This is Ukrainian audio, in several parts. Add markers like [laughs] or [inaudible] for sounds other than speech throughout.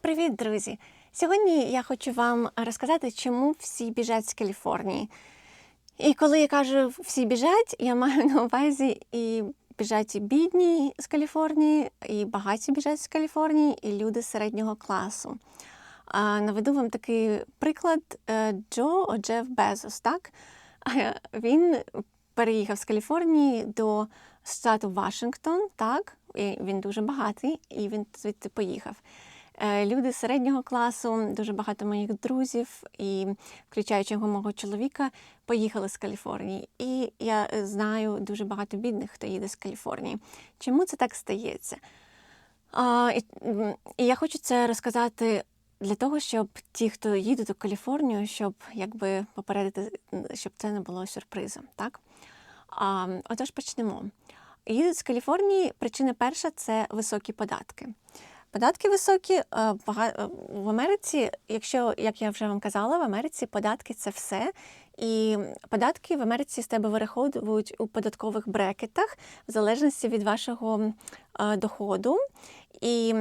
Привіт, друзі! Сьогодні я хочу вам розказати, чому всі біжать з Каліфорнії. І коли я кажу всі біжать, я маю на увазі і біжать і бідні з Каліфорнії, і багаті біжать з Каліфорнії, і люди середнього класу. Наведу вам такий приклад Е, Джо о Джеф Безос. Так? [laughs] Він переїхав з Каліфорнії до штату Вашингтон, так? І він дуже багатий, і він звідти поїхав. Е, Люди середнього класу, дуже багато моїх друзів, і включаючи мого чоловіка, поїхали з Каліфорнії. І я е, знаю дуже багато бідних, хто їде з Каліфорнії. Чому це так стається? А, і, і я хочу це розказати для того, щоб ті, хто їдуть у Каліфорнію, щоб якби попередити, щоб це не було сюрпризом. Так? А, отож почнемо. Їдуть з Каліфорнії. Причина перша це високі податки. Податки високі е, е, в Америці, якщо, як я вже вам казала, в Америці податки це все. І податки в Америці з тебе вираховують у податкових брекетах в залежності від вашого е, доходу. І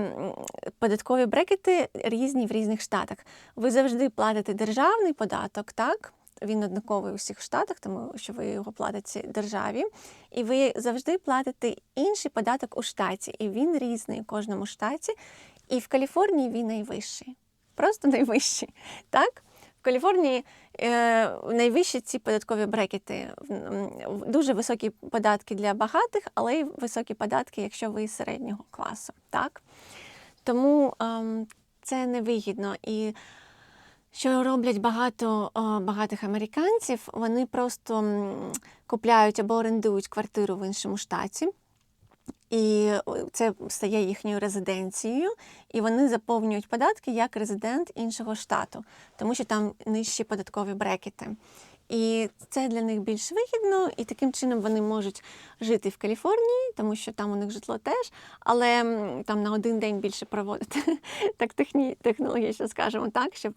податкові брекети різні в різних штатах. Ви завжди платите державний податок, так? Він однаковий у всіх штатах, тому що ви його платите державі. І ви завжди платите інший податок у штаті. І він різний у кожному штаті. І в Каліфорнії він найвищий. Просто [laughs] найвищий. Так? В Каліфорнії е, найвищі ці податкові брекети. Дуже високі податки для багатих, але й високі податки, якщо ви середнього класу. Так? Тому ем, це невигідно. І що роблять багато багатих американців, вони просто купляють або орендують квартиру в іншому штаті. І це стає їхньою резиденцією, і вони заповнюють податки як резидент іншого штату, тому що там нижчі податкові брекети. І це для них більш вигідно, і таким чином вони можуть жити в Каліфорнії, тому що там у них житло теж, але там на один день більше проводити, [laughs] так техні, технологічно скажемо так, щоб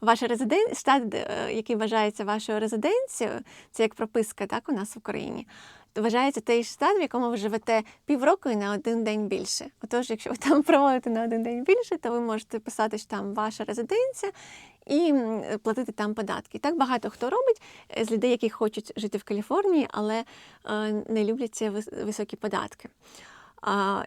ваша резиден... штат, е, який вважається вашою резиденцією, це як прописка так, у нас в Україні. Вважається той штат, в якому ви живете півроку і на один день більше. Отож, якщо ви там проводите на один день більше, то ви можете писати, що там ваша резиденція і платити там податки. Так багато хто робить е, з людей, які хочуть жити в Каліфорнії, але е, не люблять ці високі податки. А,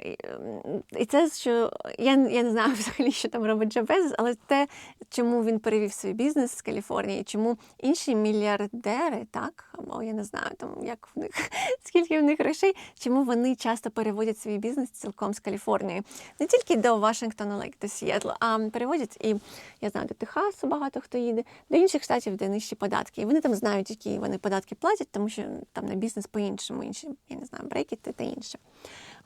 і, це, що я, я не знаю [laughs] взагалі, що там робить Джо Безос, але те, чому він перевів свій бізнес з Каліфорнії, чому інші мільярдери, так, або я не знаю, там як в них [laughs] скільки в них грошей, чому вони часто переводять свій бізнес цілком з Каліфорнії. Не тільки до Вашингтона, like, до Сієтла, а переводять і я знаю, до Техасу багато хто їде, до інших штатів, де нижчі податки. І вони там знають, які вони податки платять, тому що там на бізнес по-іншому, інші, я не знаю, брекети та інше.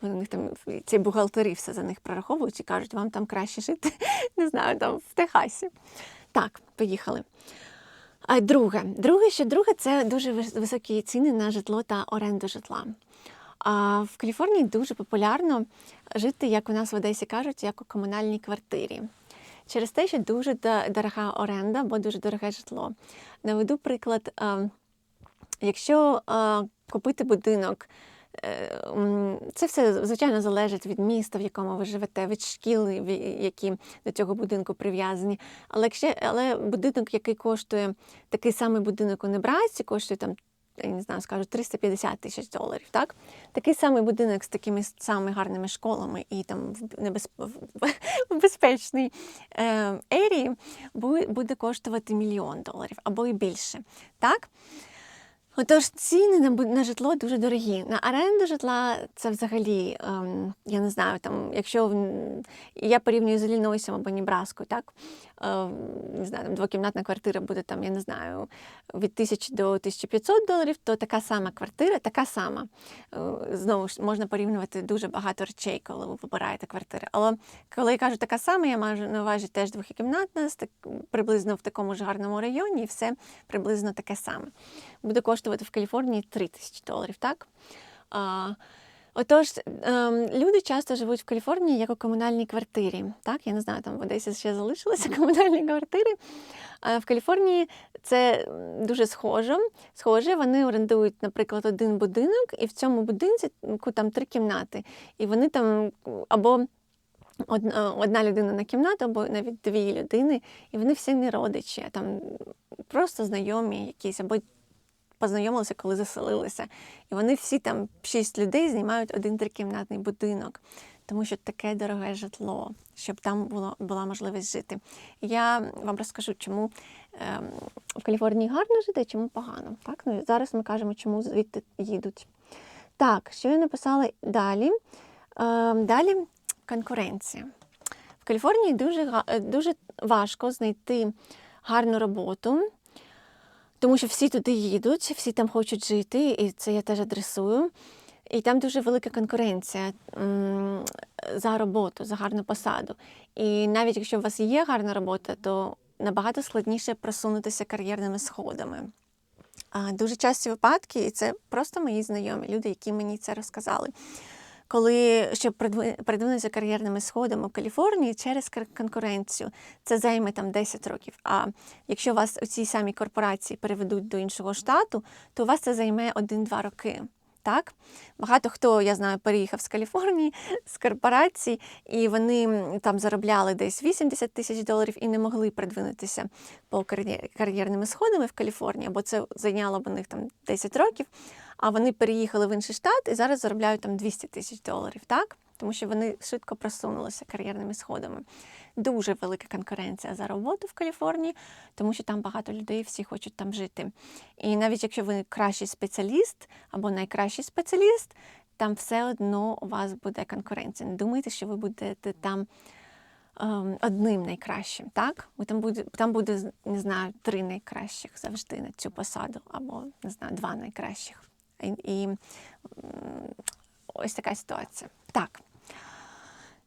У них там ці бухгалтери все за них прораховують і кажуть, вам там краще жити, [laughs] не знаю, там в Техасі. Так, поїхали. А друге, друге, що друге, це дуже високі ціни на житло та оренду житла. А в Каліфорнії дуже популярно жити, як у нас в Одесі кажуть, як у комунальній квартирі. Через те, що дуже дорога оренда, бо дуже дороге житло. Наведу приклад, е, якщо е, купити будинок, це все звичайно залежить від міста, в якому ви живете, від шкіл, які до цього будинку прив'язані. Але якщо але будинок, який коштує такий самий будинок у Небрасці, коштує там. Я не знаю, скажу 350 тисяч доларів, так? Такий самий будинок з такими самими гарними школами і там в, небез... в безпечній е, ерії буде коштувати мільйон доларів або і більше. Так? Отож, ціни на, житло дуже дорогі. На оренду житла це взагалі, ем, я не знаю, там, якщо в- я порівнюю з Іллінойсом або Нібраскою, так? Ем, не знаю, там двокімнатна квартира буде там, я не знаю, від 1000 до 1500 доларів, то така сама квартира, така сама. Е, Знову ж можна порівнювати дуже багато речей, коли ви вибираєте квартири. Але коли я кажу така сама, я маю на увазі теж двохкімнатна, приблизно в такому ж гарному районі, і все приблизно таке саме. Буде коштувати в Каліфорнії 3 тисячі доларів, так? А, Отож, ем, люди часто живуть в Каліфорнії як у комунальній квартирі. Так, я не знаю, там в Одесі ще залишилися комунальні квартири. А в Каліфорнії це дуже схоже. Схоже, вони орендують, наприклад, один будинок, і в цьому будинку там три кімнати. І вони там або одна, одна людина на кімнату, або навіть дві людини, і вони всі не родичі, а там просто знайомі якісь, або познайомилися, коли заселилися. І вони всі там шість людей знімають один трикімнатний будинок, тому що таке дороге житло, щоб там було, була можливість жити. Я вам розкажу, чому ем, в Каліфорнії гарно жити, чому погано. Так? Ну, зараз ми кажемо, чому звідти їдуть. Так, що я написала далі? Ем, далі конкуренція. В Каліфорнії дуже, е, дуже важко знайти гарну роботу, тому що всі туди їдуть, всі там хочуть жити, і це я теж адресую. І там дуже велика конкуренція за роботу, за гарну посаду. І навіть якщо у вас є гарна робота, то набагато складніше просунутися кар'єрними сходами. Дуже часті випадки, і це просто мої знайомі, люди, які мені це розказали. Коли щоб придви- придвинутися кар'єрними сходами в Каліфорнії через конкуренцію, це займе там 10 років. А якщо вас у цій самій корпорації переведуть до іншого штату, то у вас це займе 1-2 роки. Так, багато хто я знаю переїхав з Каліфорнії [laughs] з корпорацій, і вони там заробляли десь 80 тисяч доларів і не могли придвинутися по кар'єрними сходами в Каліфорнії, бо це зайняло б у них там 10 років. А вони переїхали в інший штат і зараз заробляють там 200 тисяч доларів, так? Тому що вони швидко просунулися кар'єрними сходами. Дуже велика конкуренція за роботу в Каліфорнії, тому що там багато людей, всі хочуть там жити. І навіть якщо ви кращий спеціаліст або найкращий спеціаліст, там все одно у вас буде конкуренція. Не думайте, що ви будете там ем, одним найкращим. Так? Там буде, там буде, не знаю, три найкращих завжди на цю посаду, або не знаю, два найкращих. І, і ось така ситуація. Так.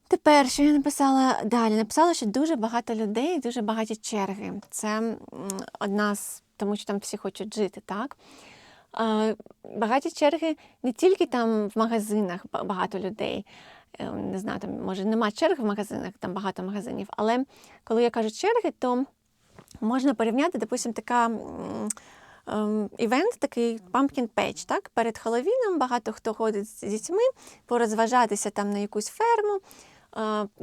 Тепер, що я написала далі? Написала, що дуже багато людей, дуже багаті черги. Це одна з, тому що там всі хочуть жити, так? Багаті черги не тільки там в магазинах багато людей. Е, Не знаю, там може нема черг в магазинах, там багато магазинів. Але коли я кажу черги, то можна порівняти, допустим, така. ем, Івент такий pumpkin patch, так? Перед Хеллоуіном багато хто ходить з дітьми порозважатися там на якусь ферму,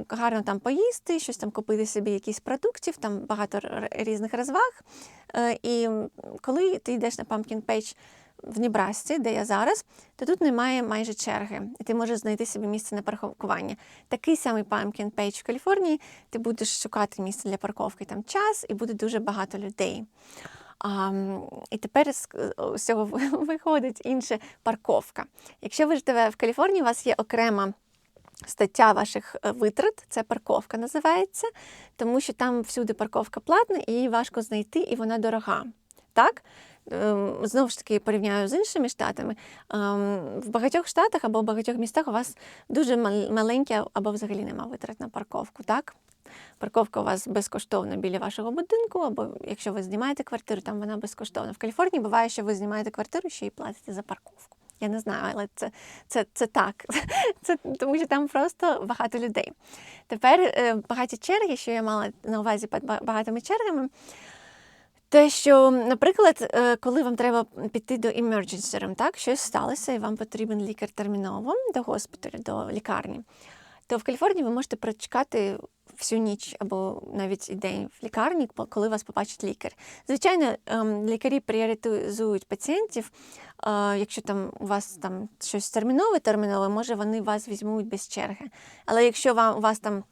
гарно там поїсти, щось там купити собі якісь продуктів, там багато різних розваг. Е, І коли ти йдеш на pumpkin patch в Нібрасці, де я зараз, то тут немає майже черги, і ти можеш знайти собі місце на паркування. Такий самий pumpkin patch в Каліфорнії, ти будеш шукати місце для парковки там час, і буде дуже багато людей. А, і тепер з цього виходить інша парковка. Якщо ви живете в Каліфорнії, у вас є окрема стаття ваших е, витрат, це парковка називається, тому що там всюди парковка платна і її важко знайти, і вона дорога. Так? Ем, Знову ж таки, порівняю з іншими штатами. Ем, В багатьох штатах або в багатьох містах у вас дуже мал- маленькі або взагалі нема витрат на парковку. Так? Парковка у вас безкоштовна біля вашого будинку, або якщо ви знімаєте квартиру, там вона безкоштовна. В Каліфорнії буває, що ви знімаєте квартиру, ще й платите за парковку. Я не знаю, але це, це, це так. [laughs] Це, тому що там просто багато людей. Тепер е, багаті черги, що я мала на увазі під багатими чергами. Те, що, наприклад, е, коли вам треба піти до emergency room, так, щось сталося, і вам потрібен лікар терміново до госпіталю, до лікарні, то в Каліфорнії ви можете прочекати всю ніч або навіть і день в лікарні, коли вас побачить лікар. Звичайно, ем, лікарі пріоритизують пацієнтів. Якщо там у вас там щось термінове, термінове, може вони вас візьмуть без черги. Але якщо вам, у вас там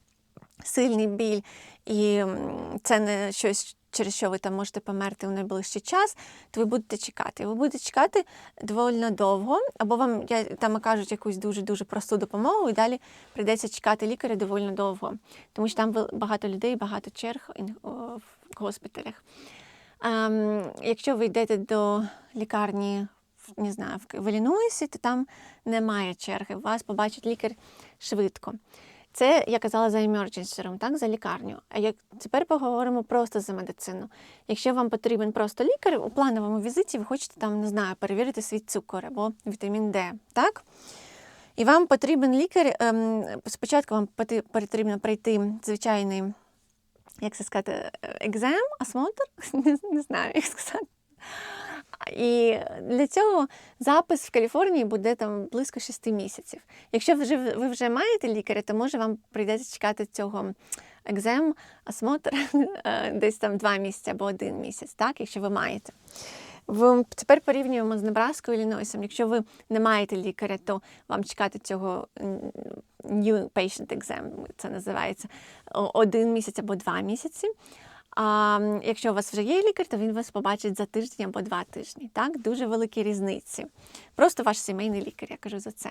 сильний біль, і це не щось, через що ви там можете померти у найближчий час, то ви будете чекати. Ви будете чекати доволі довго, або вам я, там кажуть якусь дуже-дуже просту допомогу, і далі прийдеться чекати лікаря доволі довго, тому що там багато людей, багато черг в госпіталях. Ем, якщо ви йдете до лікарні, не знаю, в, в то там немає черги. Вас побачить лікар швидко. Це я казала за emergency room, так, за лікарню. А як тепер поговоримо просто за медицину. Якщо вам потрібен просто лікар, у плановому візиті ви хочете там, не знаю, перевірити свій цукор або вітамін Д, так? І вам потрібен лікар. Ем, спочатку вам потрібно пройти звичайний, як це сказати, екзем, осмотр, [laughs] не знаю, як сказати. І для цього запис в Каліфорнії буде там близько 6 місяців. Якщо ви вже, ви вже маєте лікаря, то може вам прийдеться чекати цього екзем, осмотр [laughs] е, десь там 2 місяці або один місяць, так, якщо ви маєте. В, тепер порівнюємо з Небраскою і. Якщо ви не маєте лікаря, то вам чекати цього New Patient Exam, це називається, один місяць або два місяці. А якщо у вас вже є лікар, то він вас побачить за тиждень або два тижні. Так? Дуже великі різниці. Просто ваш сімейний лікар, я кажу за це.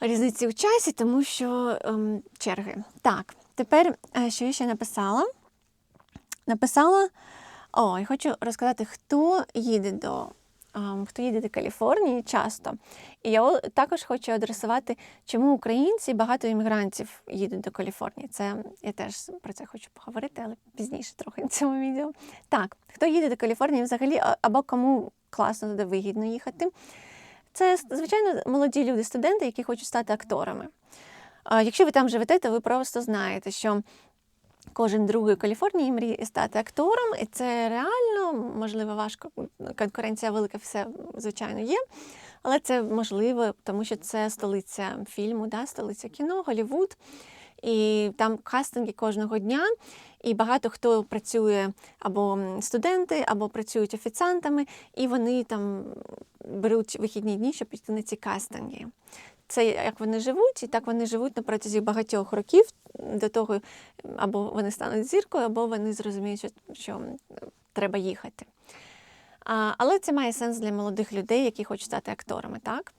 Різниці у часі, тому що ем, черги. Так, тепер, е, що я ще написала? Написала. О, я хочу розказати, хто їде до. Хто їде до Каліфорнії часто. І я також хочу адресувати, чому українці, багато іммігрантів їдуть до Каліфорнії. Це я теж про це хочу поговорити, але пізніше трохи в цьому відео. Так, хто їде до Каліфорнії взагалі, або кому класно туди вигідно їхати. Це, звичайно, молоді люди, студенти, які хочуть стати акторами. Якщо ви там живете, то ви просто знаєте, що кожен другий у Каліфорнії мріє стати актором, і це реально, можливо, важко. Конкуренція велика, все, звичайно, є. Але це можливо, тому що це столиця фільму, да, столиця кіно, Голлівуд. І там кастинги кожного дня, і багато хто працює або студенти, або працюють офіціантами, і вони там беруть вихідні дні, щоб піти на ці кастинги. Це як вони живуть, і так вони живуть на протязі багатьох років до того, або вони стануть зіркою, або вони зрозуміють, що, що треба їхати. А, але це має сенс для молодих людей, які хочуть стати акторами, так?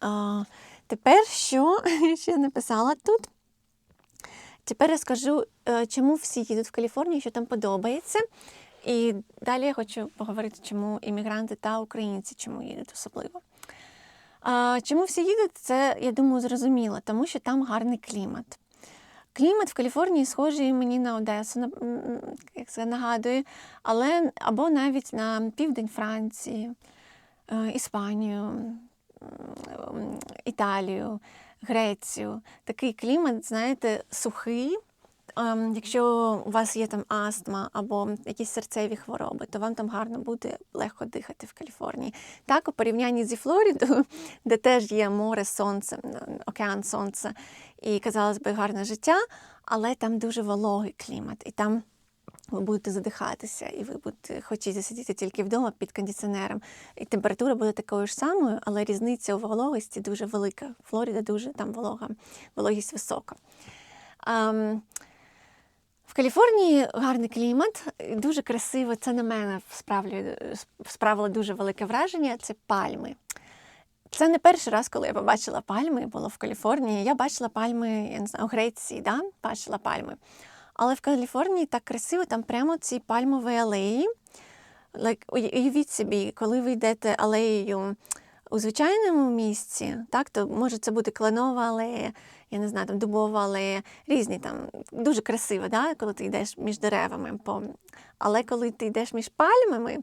А, тепер що [laughs] ще написала тут? Тепер я скажу, е, чому всі їдуть в Каліфорнію, що там подобається. І далі я хочу поговорити, чому іммігранти та українці чому їдуть особливо. А, чому всі їдуть, це, я думаю, зрозуміло, тому що там гарний клімат. Клімат в Каліфорнії схожий мені на Одесу, на- як це нагадує, але або навіть на південь Франції, е, Іспанію, Італію, Грецію. Такий клімат, знаєте, сухий. Ем, Якщо у вас є там астма або якісь серцеві хвороби, то вам там гарно буде легко дихати в Каліфорнії. Так, у порівнянні зі Флорідою, [laughs] де теж є море, сонце, океан сонце і, казалось би, гарне життя, але там дуже вологий клімат, і там ви будете задихатися, і ви будете хотіти сидіти тільки вдома під кондиціонером. І температура буде такою ж самою, але різниця у вологості дуже велика. Флоріда дуже там волога, вологість висока. Ем, в Каліфорнії гарний клімат, дуже красиво. Це на мене справило дуже велике враження. Це пальми. Це не перший раз, коли я побачила пальми, було в Каліфорнії. Я бачила пальми, я не знаю, у Греції, да? бачила пальми. Але в Каліфорнії так красиво, там прямо ці пальмові алеї. Like, уявіть собі, коли ви йдете алеєю у звичайному місці, так, то може це бути кленова алея, я не знаю, там дубова алея, різні там, дуже красиво, да, коли ти йдеш між деревами. По... Але коли ти йдеш між пальмами,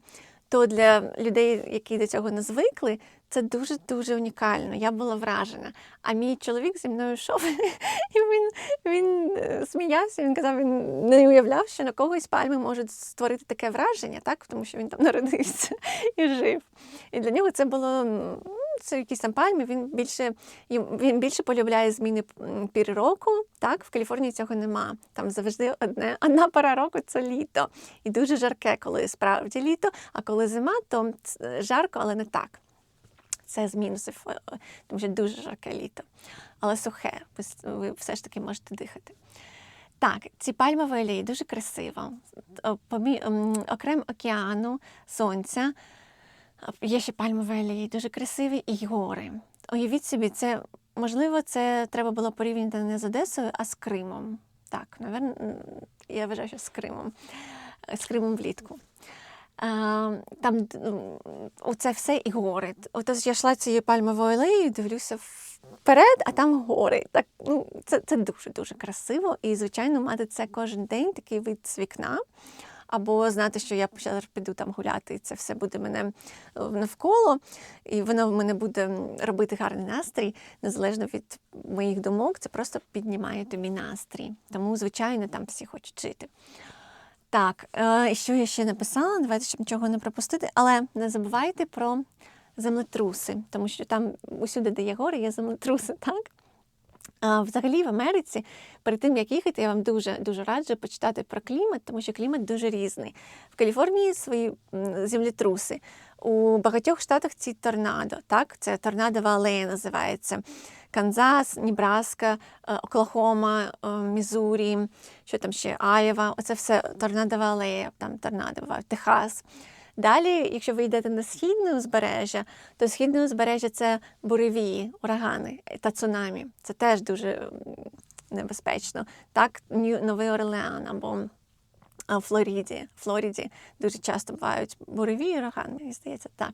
то для людей, які до цього не звикли, це дуже-дуже унікально. Я була вражена. А мій чоловік зі мною йшов, [laughs] і він, він е, сміявся, він казав, він не уявляв, що на когось пальми можуть створити таке враження, так? тому що він там народився [laughs] і жив. І для нього це було це якісь там пальми. Він більше він більше полюбляє зміни пір року. Так, в Каліфорнії цього нема. Там завжди одне одна пора року це літо. І дуже жарке, коли справді літо. А коли зима, то жарко, але не так. Це з мінусів, е, тому що дуже жарке літо. Але сухе, ви, ви все ж таки можете дихати. Так, ці пальмові алеї дуже красиво. Окрім океану, сонця, є ще пальмові алеї, дуже красиві і гори. Уявіть собі, це можливо, це треба було порівняти не з Одесою, а з Кримом. Так, напевно, я вважаю, що з Кримом, з Кримом влітку. Там оце все і гори. Отож я йшла цією пальмовою алеєю, дивлюся вперед, а там гори. Так, ну, це, це дуже-дуже красиво. І, звичайно, мати це кожен день, такий вид з вікна. Або знати, що я піду там гуляти, і це все буде мене е, навколо, і воно в мене буде робити гарний настрій, незалежно від моїх думок, це просто піднімає тобі настрій. Тому, звичайно, там всі хочуть жити. Так, е, що я ще написала? Давайте, щоб нічого не пропустити. Але не забувайте про землетруси, тому що там усюди, де є гори, є землетруси, [laughs] так? Взагалі в Америці, перед тим як їхати, я вам дуже дуже раджу почитати про клімат, тому що клімат дуже різний. В Каліфорнії свої м, землетруси. У багатьох штатах ці торнадо, так? Це торнадова алея називається. Канзас, Нібраска, е, Оклахома, е, Мізурі, що там ще Айова. Оце все торнадова алея, там торнадо бувають, Техас. Далі, якщо ви йдете на східне узбережжя, то східне узбережжя це буревії, урагани та цунамі. Це теж дуже небезпечно. Так, Новий Орлеан або а, в Флориді. Флориді дуже часто бувають буреві урагани, здається, так.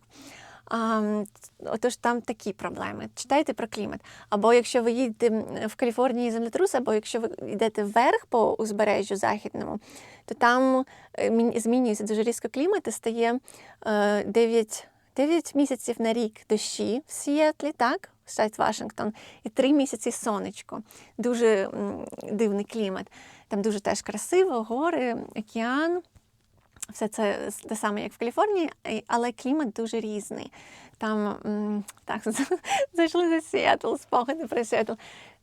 Отож, там такі проблеми. Читайте про клімат. Або якщо ви їдете в Каліфорнії землетрус, або якщо ви йдете вверх по узбережжю західному, то там е, змінюється дуже різко клімат і стає е, 9, 9 місяців на рік дощі в Сіетлі, так? Штат Вашингтон, і 3 місяці сонечко. Дуже дивний клімат. Там дуже теж красиво, гори, океан. Все це те саме, як в Каліфорнії, але клімат дуже різний. Там так [laughs] зайшли за Сіетл, спогади про Сіетл.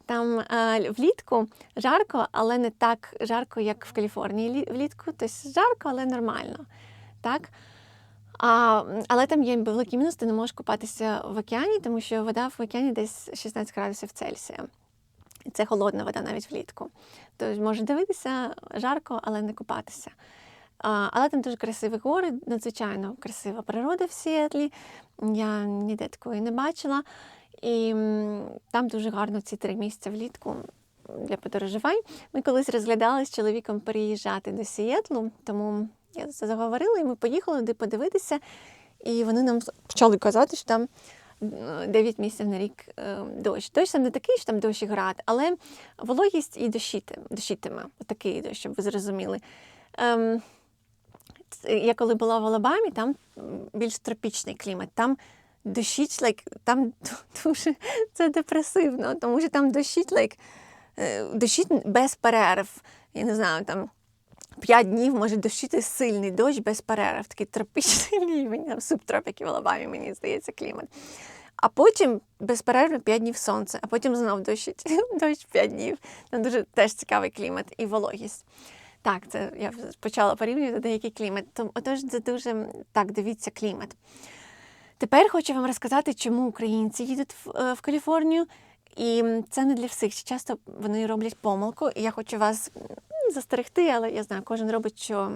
Там е, влітку жарко, але не так жарко, як в Каліфорнії влітку. Тобто жарко, але нормально. Так? А, але там є великий мінус, ти не можеш купатися в океані, тому що вода в океані десь 16 градусів Цельсія. Це холодна вода навіть влітку. Тобто можеш дивитися жарко, але не купатися. Але там дуже красиві гори, надзвичайно красива природа в Сіетлі. Я ніде такої не бачила. І там дуже гарно ці три місяці влітку для подорожувань. Ми колись розглядали з чоловіком переїжджати до Сіетлу, тому я це заговорила, і ми поїхали туди подивитися. І вони нам почали казати, що там е, 9 місяців на рік е, дощ. Дощ там не такий, що там дощ і град, але вологість і дощити, дощитиме. Такий дощ, щоб ви зрозуміли. Ем, я коли була в Алабамі, там більш тропічний клімат. Там дощить, like, там [laughs] дуже це депресивно, тому що там дощить, like, е, дощить без перерв. Я не знаю, там п'ять днів може дощити сильний дощ без перерв, такий тропічний [laughs] рівень, там субтропіки в Алабамі, мені здається, клімат. А потім безперервно 5 днів сонце, а потім знов дощить [laughs] дощ 5 днів. Там дуже теж цікавий клімат і вологість. Так, це я почала порівнювати деякий клімат. Отож, це дуже так, дивіться клімат. Тепер хочу вам розказати, чому українці їдуть в, е, в Каліфорнію. І це не для всіх. Часто вони роблять помилку, і я хочу вас застерегти, але я знаю, кожен робить, що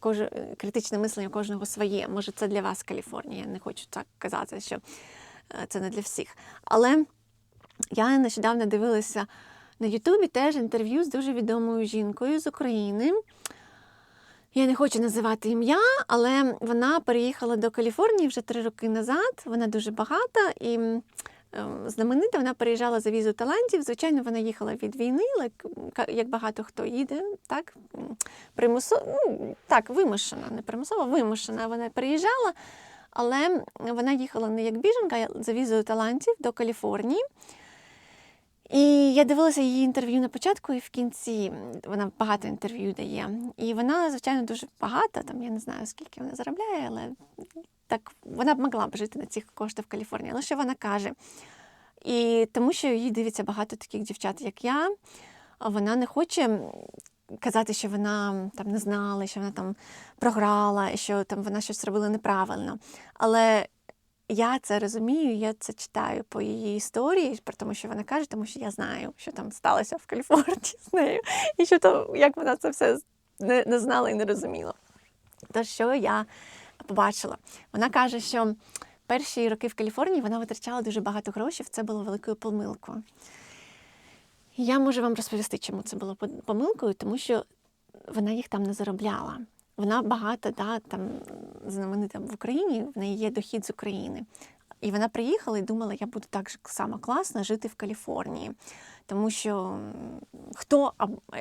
кожен, критичне мислення кожного своє. Може, це для вас Каліфорнія. Я не хочу так казати, що е, це не для всіх. Але я нещодавно дивилася на Ютубі теж інтерв'ю з дуже відомою жінкою з України. Я не хочу називати ім'я, але вона переїхала до Каліфорнії вже три роки назад. Вона дуже багата і ем, знаменита. Вона переїжджала за візу талантів. Звичайно, вона їхала від війни, як багато хто їде, так примусово, ну, так, вимушена, не примусово, вимушена. Вона переїжджала, але вона їхала не як біженка, а за візою талантів до Каліфорнії. І я дивилася її інтерв'ю на початку і в кінці. Вона багато інтерв'ю дає. І вона, звичайно, дуже багата. Там я не знаю, скільки вона заробляє, але так вона б могла б жити на цих коштах в Каліфорнії. Але що вона каже? І тому що її дивиться багато таких дівчат, як я. Вона не хоче казати, що вона там не знала, що вона там програла, що там вона щось робила неправильно. Але я це розумію, я це читаю по її історії, про тому, що вона каже, тому що я знаю, що там сталося в Каліфорнії з нею, і що то, як вона це все не, не знала і не розуміла. То що я побачила? Вона каже, що перші роки в Каліфорнії вона витрачала дуже багато грошей, це було великою помилкою. Я можу вам розповісти, чому це було пом- помилкою, тому що вона їх там не заробляла. Вона багата, да, там знаменита в Україні, в неї є дохід з України. І вона приїхала і думала, я буду так само класно жити в Каліфорнії. Тому що хто,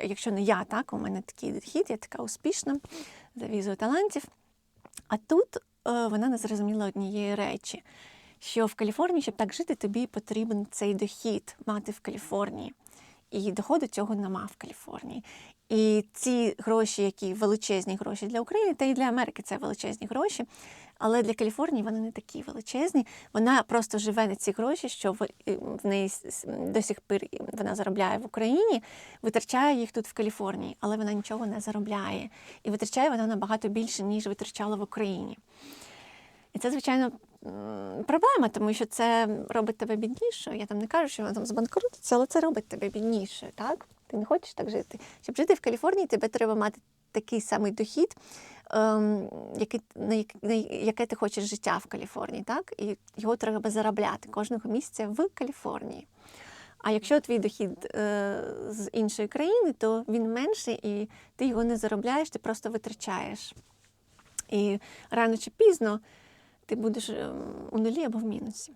якщо не я, так, у мене такий дохід, я така успішна за візою талантів. А тут е, вона не зрозуміла однієї речі, що в Каліфорнії, щоб так жити, тобі потрібен цей дохід мати в Каліфорнії. і доходу цього нема в Каліфорнії. І ці гроші, які величезні гроші для України, та й для Америки це величезні гроші. Але для Каліфорнії вони не такі величезні. Вона просто живе на ці гроші, що в, неї до сих пір вона заробляє в Україні, витрачає їх тут в Каліфорнії, але вона нічого не заробляє. І витрачає вона набагато більше, ніж витрачала в Україні. І це, звичайно, проблема, тому що це робить тебе біднішою. Я там не кажу, що вона там збанкрутиться, але це робить тебе біднішою, так? Ти не хочеш так жити. Щоб жити в Каліфорнії, тебе треба мати такий самий дохід, ем, який, на, як- на яке ти хочеш життя в Каліфорнії, так? І його треба заробляти кожного місяця в Каліфорнії. А якщо твій дохід е, з іншої країни, то він менший, і ти його не заробляєш, ти просто витрачаєш. І рано чи пізно ти будеш ем, у нулі або в мінусі.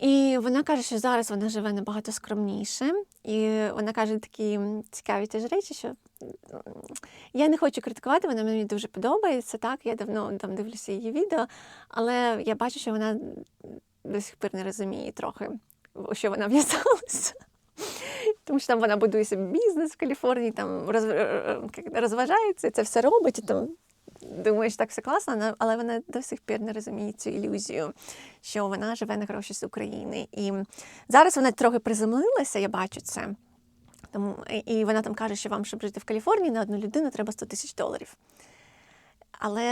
І вона каже, що зараз вона живе набагато скромніше. І вона каже такі цікаві теж речі, що я не хочу критикувати, вона мені дуже подобається. Так, я давно там дивлюся її відео, але я бачу, що вона до сих пір не розуміє трохи, що вона в'язалася. Тому що там вона будує собі бізнес в Каліфорнії, там роз, е, як розважається, це все робить. І там думаєш, так все класно, але- вона до сих пір не розуміє цю ілюзію, що вона живе на гроші з України. І зараз вона трохи приземлилася, я бачу це. Тому, і- і вона там каже, що вам, щоб жити в Каліфорнії, на одну людину треба 100 тисяч доларів. Але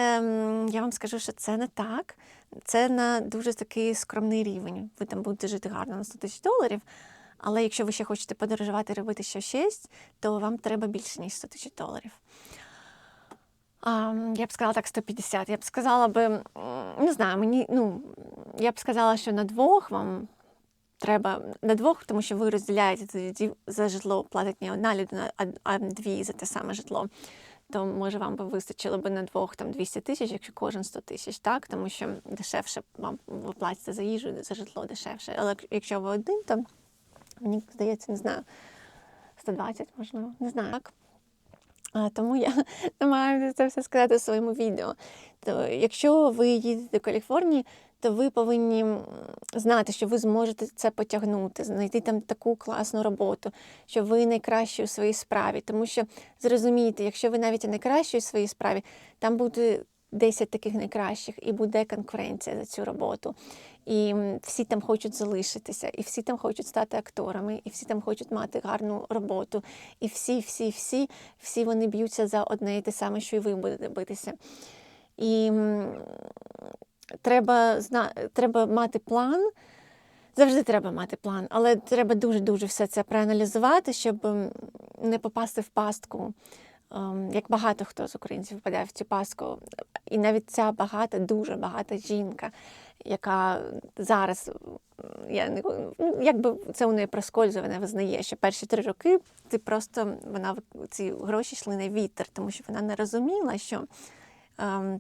я вам скажу, що це не так. Це на дуже такий скромний рівень. Ви там будете жити гарно на 100 тисяч доларів. Але якщо ви ще хочете подорожувати і робити що щось, то вам треба більше, ніж 100 тисяч доларів. Я б сказала так 150. Я б сказала би, не знаю, мені, ну, я б сказала, що на двох вам треба на двох, тому що ви розділяєте за житло, платить не одна людина, а дві за те саме житло. То може вам би вистачило би на двох там 200 тисяч, якщо кожен 100 тисяч, так? Тому що дешевше вам ви платите за їжу, за житло дешевше. Але якщо ви один, то мені здається, не знаю, 120, можливо, не знаю. Так? А, тому я [laughs] намагаюся це все сказати у своєму відео. То, якщо ви їдете до Каліфорнії, то ви повинні знати, що ви зможете це потягнути, знайти там таку класну роботу, що ви найкращі у своїй справі. Тому що зрозумійте, якщо ви навіть найкращі у своїй справі, там буде 10 таких найкращих, і буде конкуренція за цю роботу. І всі там хочуть залишитися, і всі там хочуть стати акторами, і всі там хочуть мати гарну роботу. І всі, всі, всі, всі вони б'ються за одне і те саме, що і ви будете битися. І треба, треба мати план. Завжди треба мати план, але треба дуже-дуже все це проаналізувати, щоб не попасти в пастку. Ем, Як багато хто з українців впадає в цю паску. І навіть ця багата, дуже багата жінка, яка зараз, я не ну, якби це у неї проскользує, вона визнає, що перші три роки ти просто вона ці гроші йшли на вітер, тому що вона не розуміла, що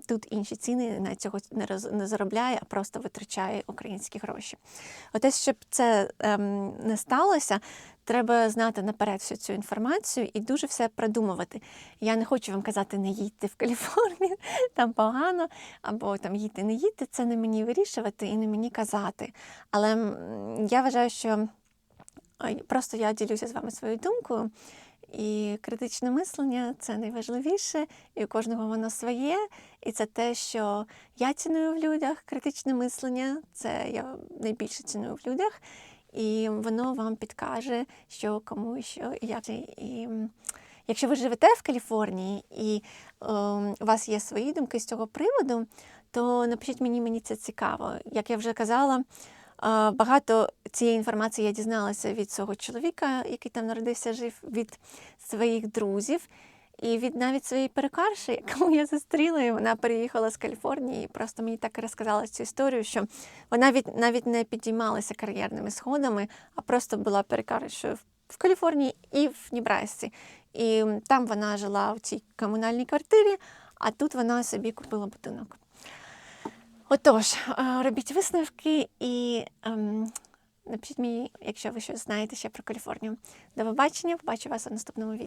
тут інші ціни на цього не, роз, не заробляє, а просто витрачає українські гроші. Отець, щоб це ем, не сталося, треба знати наперед всю цю інформацію і дуже все продумувати. Я не хочу вам казати, не їдьте в Каліфорнію, [laughs] там погано, або там їдьте, не їдьте. Це не мені вирішувати і не мені казати. Але я вважаю, що просто я ділюся з вами своєю думкою. І критичне мислення це найважливіше, і у кожного воно своє. І це те, що я ціную в людях. Критичне мислення це я найбільше ціную в людях, і воно вам підкаже, що кому, що і як. І якщо ви живете в Каліфорнії і ем, у вас є свої думки з цього приводу, то напишіть мені, мені це цікаво. Як я вже казала, Е, Багато цієї інформації я дізналася від свого чоловіка, який там народився, жив, від своїх друзів і від навіть своєї перекарші, [laughs] яку я зустріла. І вона переїхала з Каліфорнії і просто мені так розказала цю історію, що вона від, навіть не підіймалася кар'єрними сходами, а просто була перекаршою в- в Каліфорнії і в Нібрасці. І там вона жила в цій комунальній квартирі, а тут вона собі купила будинок. Отож, е, робіть висновки і ем, напишіть мені, якщо ви щось знаєте ще про Каліфорнію. До побачення, побачу вас у наступному відео.